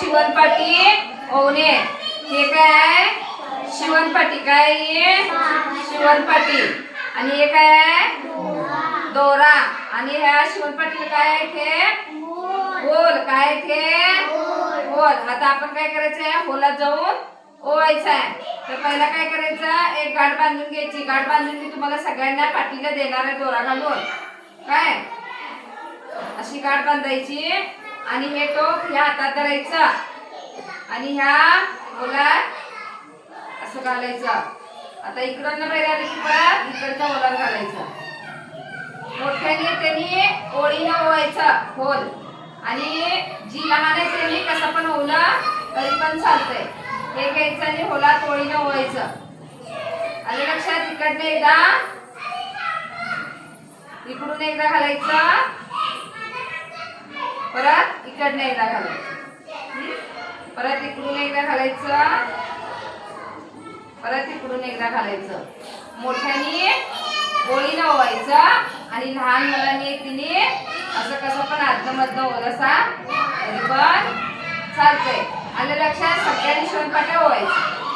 शिवणपाटी ओवणे हे काय? आहे शिवणपाटी काय आहे शिवणपाटी आणि हे काय? आहे दोरा. आणि ह्या शिवणपाटीला काय आहे ते होल काय आहे ते होल आता आपण काय करायचं आहे? होलात जाऊन ओवायचं आहे. तर पहिला काय करायचं? एक गाठ बांधून घ्यायची. गाठ बांधून मी तुम्हाला सगळ्यांना पाठीला देणार आहे दोरा घालून. काय? अशी गाठ बांधायची. आणि हे टोक ह्या हातात धरायचा. आणि ह्या ओलात असं घालायचा. आता इकडं बाहेर आले की परत इकडच्या ओलात घालायचा. मोठ्याने त्यांनी ओळीनं ओवायचं होल आणि जी लहान आहे त्यांनी कसं पण ओवलं तरी पण चालतंय. हे घ्यायचं आणि होलात ओळीनं ओवायचं आलं लक्षात इकडनं एकदा इकडून एकदा घालायचं. परत इकडनं एकदा घालायचं. परत इकडून एकदा घालायचं. परत इकडून एकदा घालायचं. मोठ्याने ओळीनं ओवायचं आणि लहान मुलांनी तिने असं कसं पण आदन मधनं ओलसा तरी पण चालतंय. आणि लक्षात? सगळ्यांनी शिवणपाट्या ओवायचं